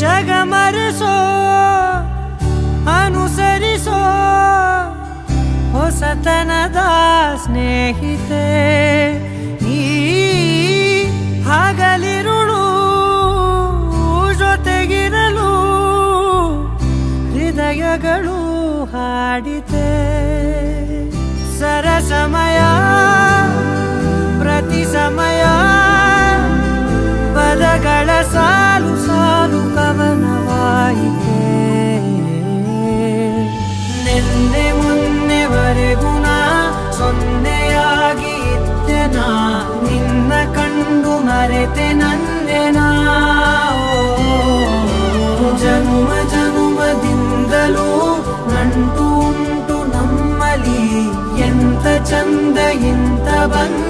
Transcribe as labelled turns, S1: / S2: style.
S1: ಜಗಮರೆಸೋ ಅನುಸರಿಸೋ ಹೊಸತನದ ಸ್ನೇಹಿತೆ ಈ ಹಗಲಿರುಳು ಜೊತೆಗಿರಲು ಹೃದಯಗಳು ಹಾಡಿತೆ. ಸರಸಮಯ ನಿನ್ನೆ ಮೊನ್ನೆವರೆಗೂ ನಾ ಸೊನ್ನೆಯಾಗಿ ನಾ. ನಿನ್ನ ಕಂಡು ಮರೆತೆ ನನ್ನೆ ನಾ. ಓ, ಜನುಮ ಜನುಮದಿಂದಲೂ ನಂಟು ಉಂಟು ನಮ್ಮಲಿ ಎಂತ ಚಂದ ಇಂತ ಬಂದ